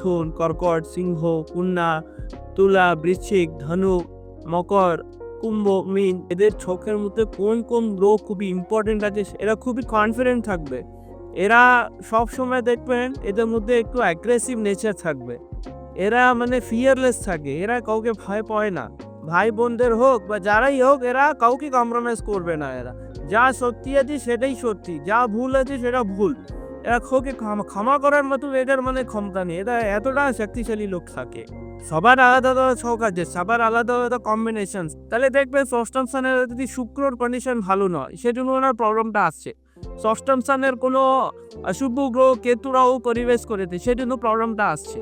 মিথুন কর্কট, সিংহ, কন্যা, তুলা, বৃশ্চিক, ধনু, মকর, কুম্ভ, মিন, এদের ছকের মধ্যে কোন কোন গ্রহ খুবই ইম্পর্টেন্ট আছে এরা খুবই কনফিডেন্ট থাকবে। এরা সব সময় দেখবেন এদের মধ্যে একটু অ্যাগ্রেসিভ নেচার থাকবে। এরা মানে ফিয়ারলেস থাকে, এরা কাউকে ভয় পায় না। ভাই বোনদের হোক বা যারাই হোক, এরা কাউকে কম্প্রোমাইজ করবে না এরা। যা সত্যি আছে সেটাই সত্যি, যা ভুল আছে সেটা ভুল। এরা কাউকে ক্ষমা করার মতো এদের মানে ক্ষমতা নেই। এরা এতটা শক্তিশালী লোক থাকে। সবার আলাদা আলাদা ছক আছে সবার আলাদা আলাদা কম্বিনেশন তাহলে দেখবে ষষ্ঠম স্থানের যদি শুক্রর কন্ডিশন ভালো নয় সেজন্য ওনার প্রবলেমটা আসছে। ষষ্ঠম স্থানের কোনো অশুভ গ্রহ, কেতুরাও পরিবেশ করেছে সেজন্য প্রবলেমটা আসছে।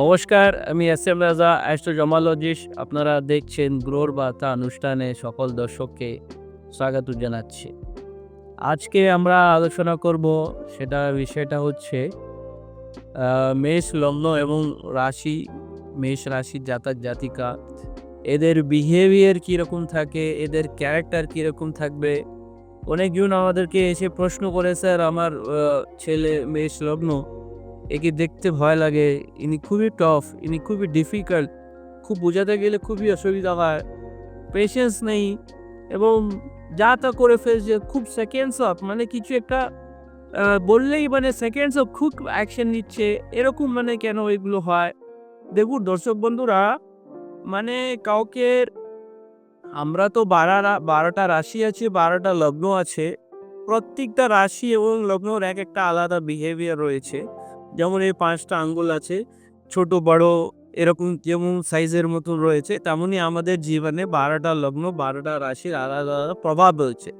নমস্কার, আমি এস এম রাজা অ্যাস্ট্রোজমালজিস্ট আপনারা দেখছেন গ্রহর বার্তা অনুষ্ঠানে সকল দর্শককে স্বাগত জানাচ্ছি। আজকে আমরা আলোচনা করব সেটা বিষয়টা হচ্ছে মেষ লগ্ন এবং রাশি, মেষ রাশির জাতক জাতিকা, এদের বিহেভিয়ার কীরকম থাকে, এদের ক্যারেক্টার কীরকম থাকবে? অনেকজন আমাদেরকে এসে প্রশ্ন করে, স্যার, আমার ছেলে মেষ লগ্ন, একে দেখতে ভয় লাগে, ইনি খুবই টফ ইনি খুবই ডিফিকাল্ট খুব বোঝাতে গেলে খুবই অসুবিধা হয় পেশেন্স নেই এবং যা তা করে ফেলছে, খুব সেকেন্ডস অফ মানে কিছু একটা বললেই মানে সেকেন্ডস অফ খুব অ্যাকশন নিচ্ছে, এরকম মানে কেন এগুলো হয়? দেখুন, দর্শক বন্ধুরা মানে কাউকে, আমরা তো বারা বারোটা রাশি আছে, বারোটা লগ্ন আছে, প্রত্যেকটা রাশি এবং লগ্নর এক একটা আলাদা বিহেভিয়ার রয়েছে। যেমন এই পাঁচটা আঙ্গুল আছে, ছোট, বড় এরকম যেমন সাইজের মতন রয়েছে, তেমনই আমাদের জীবনে বারোটা লগ্ন, বারোটা রাশির আলাদা আলাদা প্রভাব রয়েছে।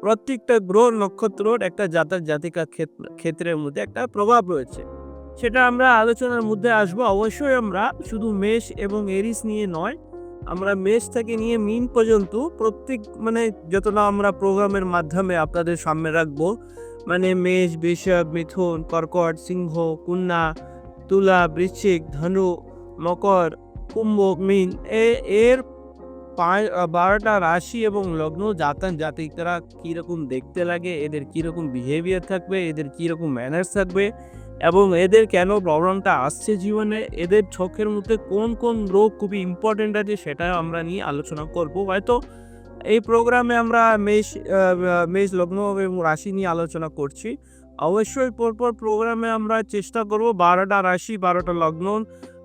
প্রত্যেকটা গ্রহ নক্ষত্রর একটা জাতক জাতিকা ক্ষেত্র- ক্ষেত্রের মধ্যে একটা প্রভাব রয়েছে। সেটা আমরা আলোচনার মধ্যে আসব। অবশ্যই আমরা শুধু মেষ এবং এরিস নিয়ে নয়, আমরা মেষ থেকে নিয়ে মিন পর্যন্ত প্রত্যেক মানে যতটা আমরা প্রোগ্রামের মাধ্যমে আপনাদের সামনে রাখব মানে মেষ, বৃষভ, মিথুন, কর্কট, সিংহ, কন্যা, তুলা, বৃশ্চিক, ধনু মকর কুম্ভ, মিন, এ- এর বারোটা রাশি এবং লগ্ন, জাতক, জাতিকরা কীরকম দেখতে লাগে, এদের কীরকম বিহেভিয়ার থাকবে, এদের কীরকম ম্যানার্স থাকবে এবং এদের কেন প্রবলেমটা আসছে জীবনে, এদের চোখের মধ্যে কোন কোন রোগ খুবই ইম্পর্টেন্ট আছে সেটা আমরা নিয়ে আলোচনা করব। হয়তো এই প্রোগ্রামে আমরা মেষ মেষ, লগ্ন এবং রাশি নিয়ে আলোচনা করছি। অবশ্যই পরপর প্রোগ্রামে আমরা চেষ্টা করব বারোটা রাশি, বারোটা লগ্ন,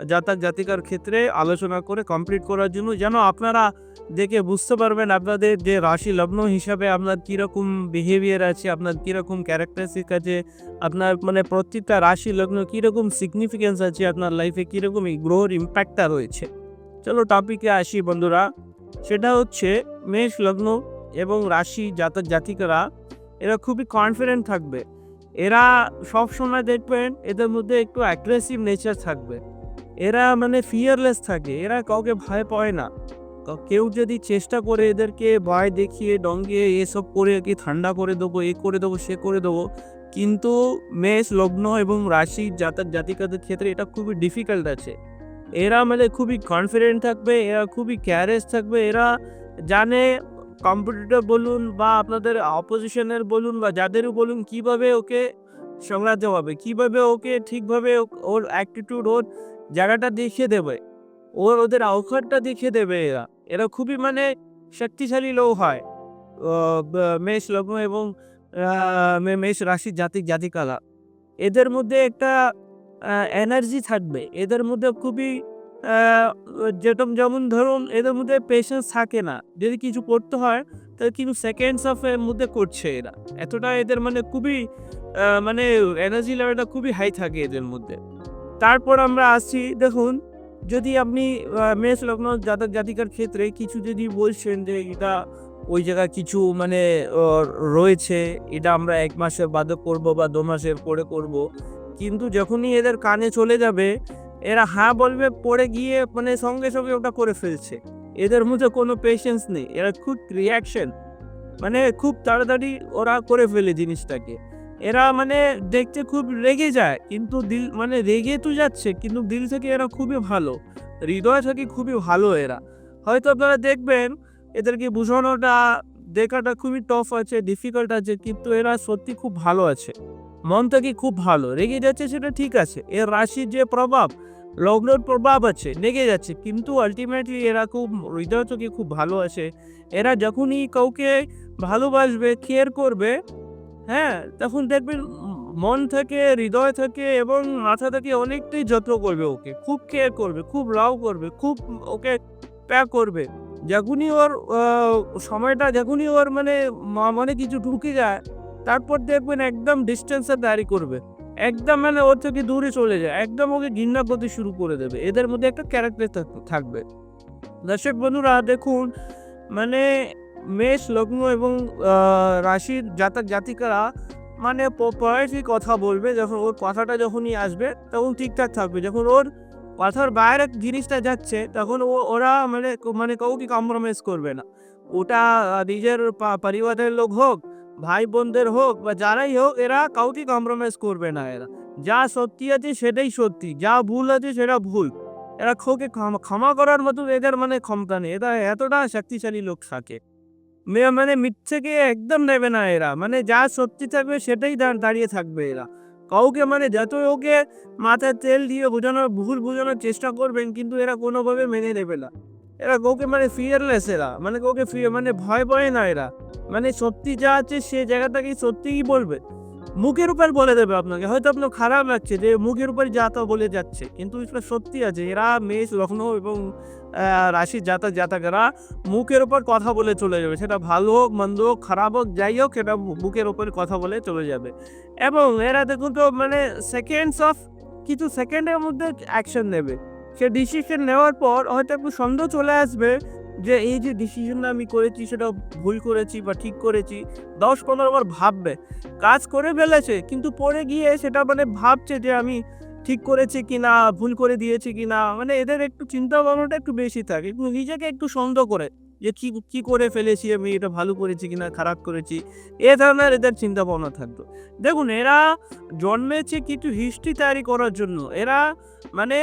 জাতক, জাতিকার ক্ষেত্রে আলোচনা করে কমপ্লিট করার জন্য। যেন আপনারা দেখে বুঝতে পারবেন আপনাদের যে রাশি লগ্ন হিসাবে আপনার কীরকম বিহেভিয়ার আছে, আপনার কীরকম ক্যারেক্টারিস্টিক আছে, আপনার মানে প্রত্যেকটা রাশি লগ্ন কীরকম সিগনিফিকেন্স আছে, আপনার লাইফে কীরকম গ্রহর ইম্প্যাক্টটা রয়েছে। চলো টপিকে আসি বন্ধুরা। সেটা হচ্ছে মেষ লগ্ন এবং রাশি জাতক, জাতিকারা, এরা খুবই কনফিডেন্ট থাকবে। এরা সব সময় দেখবেন এদের মধ্যে একটু অ্যাগ্রেসিভ নেচার থাকবে। এরা মানে ফিয়ারলেস থাকে, এরা কাউকে ভয় পায় না। কেউ যদি চেষ্টা করে এদেরকে ভয় দেখিয়ে ডঙ্গিয়ে এসব করে কি, ঠান্ডা করে দেবো, এ করে দেবো, সে করে দেবো, কিন্তু মেষ, লগ্ন এবং রাশি জাতক জাতিকাদের ক্ষেত্রে এটা খুবই ডিফিকাল্ট আছে। এরা মানে খুবই কনফিডেন্ট থাকবে, এরা খুবই ক্যারেজ থাকবে, এরা জানে কম্পিটিটর বলুন বা আপনাদের অপোজিশনের বলুন বা যাদেরও বলুন, কীভাবে ওকে সামলাতে হবে কীভাবে ওকে ঠিকভাবে ওর অ্যাটিটিউড ওর জায়গাটা দেখিয়ে দেবে, ওর ওদের আউটকাটটা দেখিয়ে দেবে এরা। এরা খুবই মানে শক্তিশালী লোক হয়। মেষ লগ্ন এবং মেষ রাশির জাতিক জাতিকালা এদের মধ্যে একটা এনার্জি থাকবে। এদের মধ্যে খুবই যেরকম যেমন ধরুন এদের মধ্যে পেশেন্স থাকে না, যদি কিছু করতে হয়, তাহলে কিন্তু সেকেন্ডস অফ এর মধ্যে করছে এরা। এতটা এদের মানে খুবই মানে এনার্জি লেভেলটা খুবই হাই থাকে এদের মধ্যে। তারপর আমরা আসছি, দেখুন, যদি আপনি মেষ লগ্ন জাতক জাতিকার ক্ষেত্রে কিছু যদি বলছেন যে এটা ওই জায়গায় কিছু মানে রয়েছে, এটা আমরা এক মাসের বাদে করব বা দু মাসের পরে করব, কিন্তু যখনই এদের কানে চলে যাবে এরা হ্যাঁ বলবে, পড়ে গিয়ে মানে সঙ্গে সঙ্গে ওটা করে ফেলছে। এদের মধ্যে কোনো পেশেন্স নেই, এরা খুব রিয়াকশন মানে খুব তাড়াতাড়ি ওরা করে ফেলে জিনিসটাকে। এরা মানে দেখতে খুব রেগে যায়, কিন্তু দিল মানে রেগে তো যাচ্ছে, কিন্তু দিল থেকে এরা খুবই ভালো, হৃদয় থেকে খুবই ভালো এরা। হয়তো আপনারা দেখবেন, এদেরকে বোঝানোটা, দেখাটা খুবই টফ আছে ডিফিকাল্ট আছে, কিন্তু এরা সত্যি খুব ভালো আছে। মন থেকে খুব ভালো? রেগে যাচ্ছে সেটা ঠিক আছে। এর রাশির যে প্রভাব, লগ্নের প্রভাব আছে লেগে যাচ্ছে। কিন্তু আলটিমেটলি এরা খুব, হৃদয় চোখে খুব ভালো আছে এরা যখনই কাউকে ভালোবাসবে কেয়ার করবে হ্যাঁ তখন দেখবেন মন থেকে, হৃদয় থেকে এবং মাথা থেকে অনেকটাই যত্ন করবে ওকে। খুব কেয়ার করবে, খুব লাভ করবে, খুব ওকে প্যাক করবে। যখনই ওর সময়টা, যখনই ওর মানে মানে কিছু ঢুকে যায় তারপর দেখবেন একদম ডিস্টেন্সে দাঁড়ি করবে। একদম মানে ওর থেকে দূরে চলে যায়। একদম ওকে ঘৃণা করতে শুরু করে দেবে। এদের মধ্যে একটা ক্যারেক্টার থাকবে। দর্শক বন্ধুরা, দেখুন মানে মেষ, লগ্ন এবং রাশির জাতক জাতিকারা মানে পয়েন্টলি কথা বলবে। যখন ওর কথাটা যখনই আসবে, তখন ঠিকঠাক থাকবে। যখন ওর কথার বাইরে জিনিসটা যাচ্ছে, তখন ও, ওরা মানে মানে কাউকে কম্প্রোমাইজ করবে না। ওটা নিজের পরিবারের লোক হোক ভাই বোনদের হোক বা যারাই হোক, এরা কাউকে কম্প্রোমাইজ করবে না এরা। যা সত্যি আছে সেটাই সত্যি, যা ভুল আছে সেটা ভুল। এরা খোকে ক্ষমা করার মতো এদের মানে ক্ষমতা নেই, এরা এতটা শক্তিশালী লোক থাকে। মানে মিথ্যেকে একদম নেবে না এরা মানে যা সত্যি থাকবে সেটাই দাঁড়িয়ে থাকবে এরা। কাউকে মানে যত ওকে মাথায় তেল দিয়ে বোঝানোর, ভুল বোঝানোর চেষ্টা করবেন, কিন্তু এরা কোনোভাবে মেনে নেবে না। এরা কাউকে মানে ফিয়ারলেস এরা। মানে কাউকে মানে ভয় পায় না এরা। মানে সত্যি যা আছে সে জায়গাটাকে সত্যি কি বলবে। মুখের উপর বলে দেবে আপনাকে। হয়তো আপনার খারাপ লাগছে যে মুখের উপর যা তা বলে যাচ্ছে। কিন্তু এটা সত্যি আছে। এরা মেষ লখনৌ এবং রাশির জাতক, জাতকেরা মুখের উপর কথা বলে চলে যাবে। সেটা ভালো হোক, মন্দ হোক, খারাপ হোক, যাই হোক সেটা মুখের উপর কথা বলে চলে যাবে। এবং এরা দেখুন তো মানে সেকেন্ডস অফ কিছু সেকেন্ডের মধ্যে অ্যাকশন নেবে। সে ডিসিশন নেওয়ার পর হয়তো একটু সন্দেহ চলে আসবে যে এই যে ডিসিশনটা আমি করেছি সেটা ভুল করেছি বা ঠিক করেছি, দশ পনেরো বার ভাববে। কাজ করে ফেলেছে, কিন্তু পরে গিয়ে সেটা মানে ভাবছে যে আমি ঠিক করেছি কি না ভুল করে দিয়েছি কি না মানে এদের একটু চিন্তা ভাবনাটা একটু বেশি থাকে। একটু নিজেকে একটু সন্দেহ করে যে কি কি করে ফেলেছি আমি, এটা ভালো করেছি কিনা, খারাপ করেছি, এ ধরনের এদের চিন্তা ভাবনা থাকতো। দেখুন, এরা জন্মেছে কিছু হিস্ট্রি তৈরি করার জন্য। এরা মানে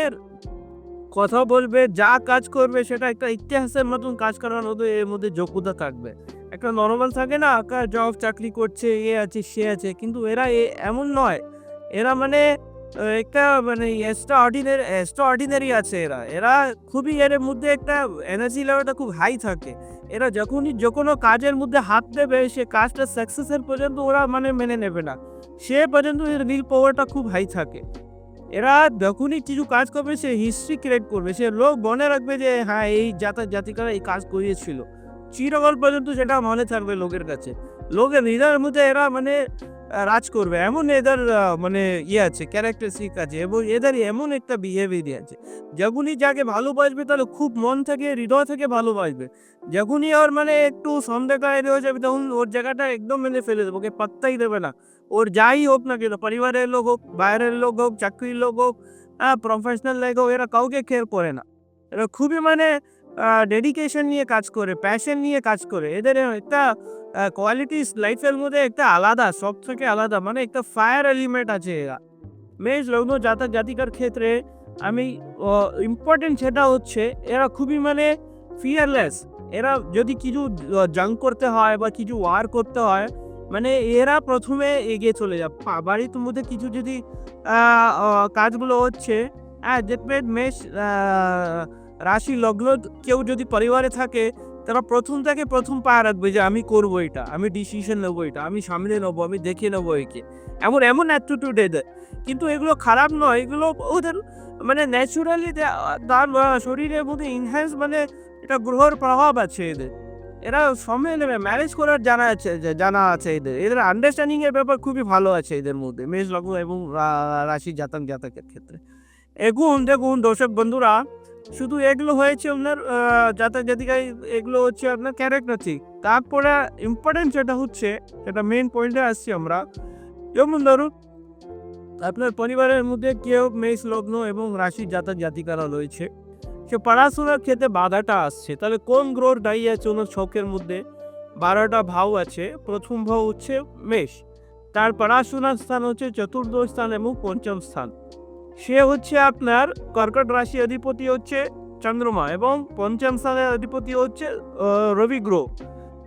কথা বলবে, যা কাজ করবে, সেটা একটা ইতিহাসের মতন কাজ করার মতো এর মধ্যে যোগ্যতা থাকবে। একটা নর্মাল থাকে না, আকার জব চাকরি করছে, এ আছে, সে আছে, কিন্তু এরা এমন নয়। এরা মানে একটা মানে এক্সট্রা অর্ডিনারি এক্সট্রা অর্ডিনারি আছে এরা। এরা খুবই এর মধ্যে একটা এনার্জি লেভেলটা খুব হাই থাকে। এরা যখনই যে কোনো কাজের মধ্যে হাত দেবে, সে কাজটা সাকসেসের পর্যন্ত ওরা মানে মেনে নেবে না। সে পর্যন্ত এর নীল পাওয়ারটা খুব হাই থাকে। এরা যখনই কিছু কাজ করবে, সে হিস্ট্রি ক্রিয়েট করবে। সে লোক মনে রাখবে যে হ্যাঁ এই জাতা জাতিকারা এই কাজ করিয়েছিল। চিরকাল পর্যন্ত সেটা মনে থাকবে লোকের কাছে। লোকের হৃদয়ের মধ্যে এরা মানে রাজ করবে। এমন এদের মানে ইয়ে আছে ক্যারেক্টারিস্টিক আছে এবং এদের এমন একটা বিহেভিয়ার আছে। যখনই যাকে ভালোবাসবে, তাহলে খুব মন থেকে, হৃদয় থেকে ভালোবাসবে। যখনই ওর মানে একটু সন্দেহ হয়ে যাবে, তখন ওর জায়গাটা একদম মেনে ফেলে দেবে, ওকে পাত্তাই দেবে না। ওর যাই হোক না কেন পরিবারের লোক হোক বাইরের লোক হোক চাকরির লোক হোক হ্যাঁ প্রফেশনাল লাইফ হোক এরা কাউকে কেয়ার করে না এরা খুবই মানে ডেডিকেশন নিয়ে কাজ করে প্যাশন নিয়ে কাজ করে এদের একটা কোয়ালিটিস লাইফের মধ্যে একটা আলাদা সব থেকে আলাদা মানে একটা ফায়ার এলিমেন্ট আছে এরা মেষ লগ্ন জাতক জাতিকার ক্ষেত্রে আমি ইম্পর্টেন্ট সেটা হচ্ছে এরা খুবই মানে ফিয়ারলেস এরা যদি কিছু জাঙ্ক করতে হয় বা কিছু ওয়ার করতে হয় মানে এরা প্রথমে এগিয়ে চলে পা- বাড়ির মধ্যে কিছু যদি কাজগুলো হচ্ছে হ্যাঁ দেখবেন মেষ রাশি লগ্ন কেউ যদি পরিবারে থাকে, তারা প্রথম থেকে প্রথম পায়ে রাখবে যে আমি করব এটা, আমি ডিসিশন নেব এটা, আমি সামনে নেব, আমি দেখে নেব একে। এমন এমন অ্যাটিটিউড এদের। কিন্তু এগুলো খারাপ নয়, এগুলো ওদের মানে ন্যাচুরালি তার শরীরের মধ্যে ইনহ্যান্স মানে এটা গ্রহর প্রভাব আছে এদের। এরা সময় নেবে ম্যানেজ করার জানা আছে জানা আছে এদের। এদের আন্ডারস্ট্যান্ডিং এর ব্যাপার খুবই ভালো আছে এদের মধ্যে, মেষ লগ্ন এবং রাশি জাতক জাতকের ক্ষেত্রে। এগুন দেখুন দর্শক বন্ধুরা, শুধু এগুলো হয়েছে আপনার জাতক জাতিকায়, এগুলো হচ্ছে আপনার ক্যারেক্টার ঠিক তারপরে ইম্পর্টেন্ট যেটা হচ্ছে, সেটা মেন পয়েন্টে আসছি আমরা। যেমন ধরুন, আপনার পরিবারের মধ্যে কেউ মেষ লগ্ন এবং রাশি জাতক জাতিকারা রয়েছে। সে পড়াশোনার ক্ষেত্রে বাধাটা আসছে তাহলে কোন গ্রহ দায়ী আছে ওনার ছকের মধ্যে বারোটা ভাব আছে প্রথম ভাব হচ্ছে মেষ তার পড়াশোনার স্থান হচ্ছে চতুর্থ স্থান এবং পঞ্চম স্থান সে হচ্ছে আপনার কর্কট রাশি অধিপতি হচ্ছে চন্দ্রমা এবং পঞ্চম স্থানের অধিপতি হচ্ছে রবি গ্রহ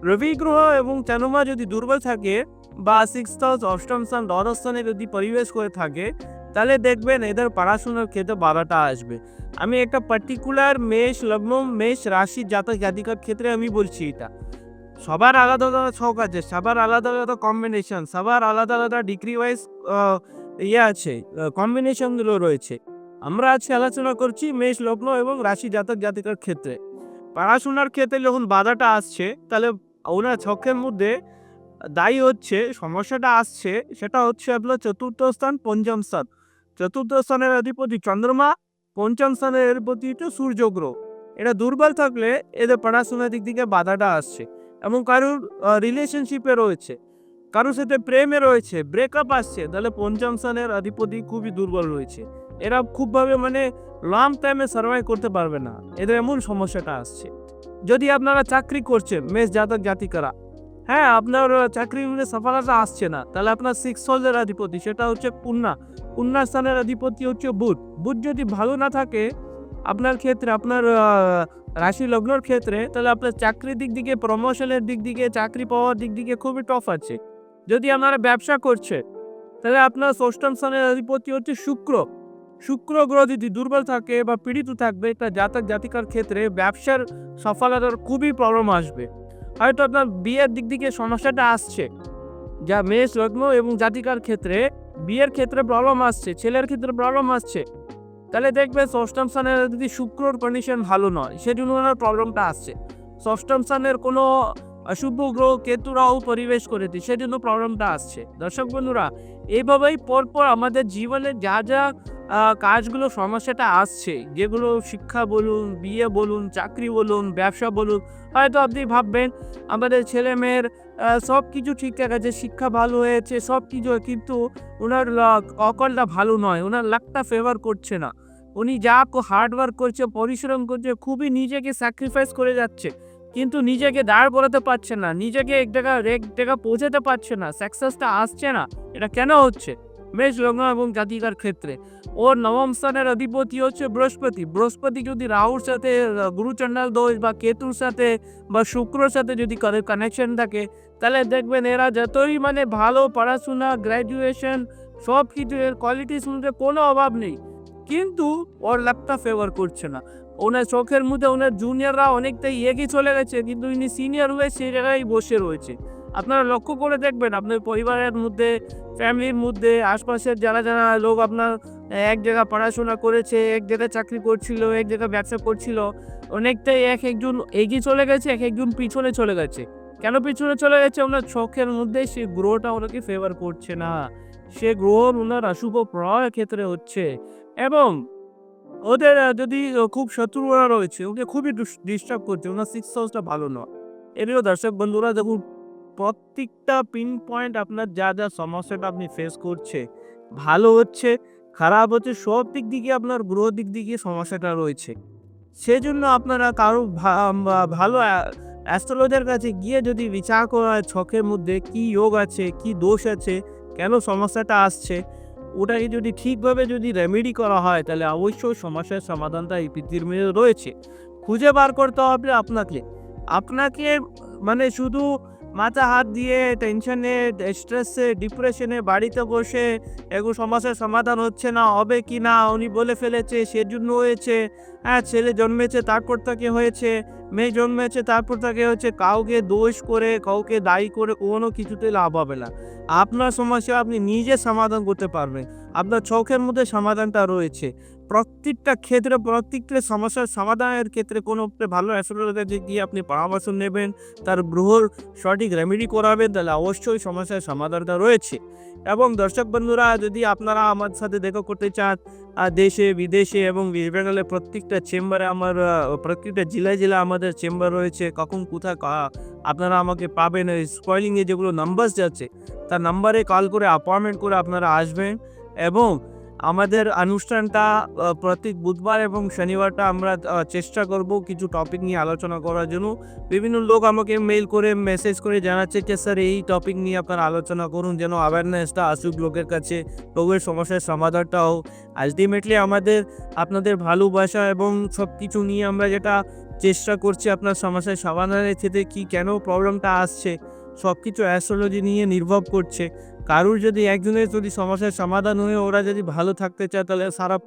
রবি গ্রহ এবং চানুমা যদি দুর্বল থাকে বা সিক্স অষ্টম স্থান দ্বাদশ স্থানে যদি পরিবেশ করে থাকে তাহলে দেখবেন এদের পড়াশোনার ক্ষেত্রে বাধাটা আসবে। আমি একটা পার্টিকুলার মেষ, লগ্ন মেষ রাশি জাতক জাতিকার ক্ষেত্রে আমি বলছি এটা। সবার আলাদা আলাদা ছক আছে, সবার আলাদা আলাদা কম্বিনেশন সবার আলাদা আলাদা ডিগ্রি ওয়াইজ ইয়ে আছে কম্বিনেশনগুলো রয়েছে। আমরা আজকে আলোচনা করছি মেষ, লগ্ন এবং রাশি জাতক জাতিকার ক্ষেত্রে। পড়াশোনার ক্ষেত্রে যখন বাধাটা আসছে, তাহলে ওনার ছকের মধ্যে দায়ী হচ্ছে, সমস্যাটা আসছে, সেটা হচ্ছে আপনার চতুর্থ স্থান, পঞ্চম স্থান। চতুর্থ স্থানের অধিপতি চন্দ্রমা, পঞ্চম স্থানের অধিপতি হচ্ছে সূর্য গ্রহ এটা দুর্বল থাকলে এদের পড়াশোনার দিক থেকে বাধাটা আসছে এবং কারোর রিলেশনশিপে রয়েছে। কারোর সাথে প্রেমে রয়েছে ব্রেকআপ আসছে, তাহলে পঞ্চম স্থানের অধিপতি খুবই দুর্বল রয়েছে। এরা খুবভাবে মানে লং টাইমে সার্ভাইভ করতে পারবে না। এদের এমন সমস্যাটা আসছে। যদি আপনারা চাকরি করছেন, মেষ জাতক জাতিকারা হ্যাঁ আপনার মধ্যে সফলতা আসছে না, তাহলে আপনার সিক্স হাউসের অধিপতি, সেটা হচ্ছে পুণ্যা পুণ্যা স্থানের অধিপতি হচ্ছে বুধ। বুধ যদি ভালো না থাকে, আপনার ক্ষেত্রে, আপনার রাশি লগ্নর ক্ষেত্রে, তাহলে আপনার চাকরির দিক দিকে প্রমোশনের দিক দিকে, চাকরি পাওয়ার দিক দিকে খুবই টফ আছে। যদি আপনারা ব্যবসা করছে, তাহলে আপনার ষষ্ঠম স্থানের অধিপতি হচ্ছে শুক্র। শুক্র গ্রহ যদি দুর্বল থাকে বা পীড়িত থাকবে, একটা জাতক জাতিকার ক্ষেত্রে ব্যবসার সফলতার খুবই প্রবলেম আসবে। হয়তো আপনার বিয়ের দিক থেকে সমস্যাটা আসছে। যা মেষ, লগ্ন এবং জাতিকার ক্ষেত্রে বিয়ের ক্ষেত্রে প্রবলেম আসছে, ছেলের ক্ষেত্রে প্রবলেম আসছে। তাহলে দেখবে ষষ্ঠম স্থানের যদি শুক্রর কন্ডিশন ভালো নয়, সেজন্য ওনার প্রবলেমটা আসছে। ষষ্ঠম স্থানের কোনো অশুভ গ্রহ কেতুরাও পরিবেশ করে করেছে সেজন্য প্রবলেমটা আসছে। দর্শক বন্ধুরা, এইভাবেই পরপর আমাদের জীবনে যা যা কাজগুলো সমস্যাটা আসছে, যেগুলো শিক্ষা বলুন, বিয়ে বলুন, চাকরি বলুন, ব্যবসা বলুন, হয়তো আপনি ভাববেন, আমাদের ছেলে মেয়ের সব কিছু ঠিকঠাক আছে, শিক্ষা ভালো হয়েছে, সব কিছু, কিন্তু ওনার অকলটা ভালো নয়, ওনার লাকটা ফেভার করছে না। উনি যা হার্ডওয়ার্ক করছে, পরিশ্রম করছে, খুবই নিজেকে স্যাক্রিফাইস করে যাচ্ছে, কিন্তু নিজেকে দাঁড় করাতে পারছে না, নিজেকে এক জায়গা এক জায়গা পৌঁছাতে পারছে না সাকসেসটা আসছে না, এটা কেন হচ্ছে? মেষ লগ্ন এবং জাতিকার ক্ষেত্রে। ওর নবম স্থানের অধিপতি হচ্ছে বৃহস্পতি। বৃহস্পতি যদি রাহুর সাথে আহ, গুরুচণ্ডাল দোষ বা কেতুর সাথে বা শুক্রর সাথে যদি কানেকশন থাকে তাহলে দেখবেন এরা যতই মানে ভালো পড়াশোনা গ্র্যাজুয়েশন সব কিছু এর কোয়ালিটির মধ্যে কোনো অভাব নেই। কিন্তু ওর ল্যাপটা ফেভার করছে না। ওনার চোখের মধ্যে ওনার জুনিয়ররা অনেকটাই এগিয়ে চলে গেছে কিন্তু ইনি সিনিয়র হয়ে সেই জায়গায় বসে রয়েছে। আপনারা লক্ষ্য করে দেখবেন, আপনার পরিবারের মধ্যে, ফ্যামিলির মধ্যে, আশপাশের যারা যারা লোক আপনার, এক জায়গায় পড়াশোনা করেছে, এক জায়গায় চাকরি করছিল, এক জায়গায় ব্যবসা করছিল, অনেকটাই এক একজন এগিয়ে চলে গেছে, এক একজন পিছনে চলে গেছে। কেন পিছনে চলে গেছে? ওনার চোখের মধ্যে সেই গ্রহটা ওনাকে ফেভার করছে না। সে গ্রহ ওনার অশুভ প্রভাবের ক্ষেত্রে হচ্ছে। এবং ওদের যদি খুব শত্রুরা রয়েছে, ওকে খুবই ডিস্টার্ব করছে। ওনার সিক্স হাউসটা ভালো নয়। এরও দর্শক বন্ধুরা দেখুন প্রত্যেকটা পিন পয়েন্ট আপনার যা যা সমস্যাটা আপনি ফেস করছে, ভালো হচ্ছে, খারাপ হচ্ছে, সব দিক দিকে আপনার গ্রহ দিক দিকে সমস্যাটা রয়েছে। সেজন্য আপনারা কারও ভালো অ্যাস্ট্রোলজার কাছে গিয়ে যদি বিচার করা হয় ছকের মধ্যে কি যোগ আছে, কি দোষ আছে, কেন সমস্যাটা আসছে, ওটাকে যদি ঠিকভাবে যদি রেমেডি করা হয়, তাহলে অবশ্যই সমস্যার সমাধানটা এই পৃথিবীর মধ্যে রয়েছে। খুঁজে বার করতে হবে আপনাকে। আপনাকে মানে শুধু মাথা হাত দিয়ে টেনশনে স্ট্রেসে ডিপ্রেশনে বাড়িতে বসে এগুলো সমস্যার সমাধান হচ্ছে না, হবে কি না, উনি বলে ফেলেছে সেজন্য হয়েছে। হ্যাঁ ছেলে জন্মেছে, তারপর তাকে হয়েছে। মেয়ে জন্মেছে, তারপর তাকে হচ্ছে কাউকে দোষ করে, কাউকে দায়ী করে কোনো কিছুতে লাভ হবে না। আপনার সমস্যা আপনি নিজে সমাধান করতে পারবেন। আপনার চোখের মধ্যে সমাধানটা রয়েছে। প্রত্যেকটা ক্ষেত্রে, প্রত্যেকটা সমস্যার সমাধানের ক্ষেত্রে কোনো ভালো অ্যাস্ট্রোলজার গিয়ে আপনি পরামর্শ নেবেন, তার গ্রহর সঠিক রেমেডি করাবেন, তাহলে অবশ্যই সমস্যার সমাধানটা রয়েছে। এবং দর্শক বন্ধুরা, যদি আপনারা আমার সাথে দেখা করতে চান দেশে, বিদেশে এবং ওয়েস্ট বেঙ্গলের প্রত্যেকটা চেম্বারে আমার প্রত্যেকটা জেলায় জেলা আমাদের চেম্বার রয়েছে, কখন কোথায় আপনারা আমাকে পাবেন স্পয়লিংয়ে যেগুলো নাম্বার যাচ্ছে, তার নাম্বারে কল করে অ্যাপয়েন্টমেন্ট করে আপনারা আসবেন এবং আমাদের অনুষ্ঠানটা আহ, প্রতি বুধবার এবং শনিবারটা আমরা চেষ্টা করব কিছু টপিক নিয়ে আলোচনা করার জন্য। বিভিন্ন লোক আমাকে মেল করে মেসেজ করে জানাচ্ছে যে স্যার এই টপিক নিয়ে আপনারা আলোচনা করুন যেন অ্যাওয়ারনেসটা আসুক লোকের কাছে লোকের সমস্যার সমাধানটা হোক আলটিমেটলি আমাদের আপনাদের ভালোবাসা এবং সব কিছু নিয়ে আমরা যেটা চেষ্টা করছি আপনার সমস্যার সমাধানের ক্ষেত্রে কী কেন প্রবলেমটা আসছে সব কিছু অ্যাস্ট্রোলজি নিয়ে নির্ভর করছে। কারুর যদি একজনের যদি সমস্যার সমাধান হয়ে ওরা যদি ভালো থাকতে চায়, তাহলে সারা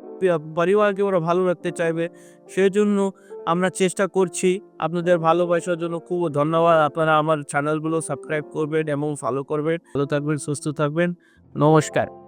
পরিবারকে ওরা ভালো রাখতে চাইবে। সেই জন্য আমরা চেষ্টা করছি আপনাদের ভালোবাসার জন্য। খুব ধন্যবাদ। আপনারা আমার চ্যানেলগুলো সাবস্ক্রাইব করবেন এবং ফলো করবেন। ভালো থাকবেন, সুস্থ থাকবেন। নমস্কার।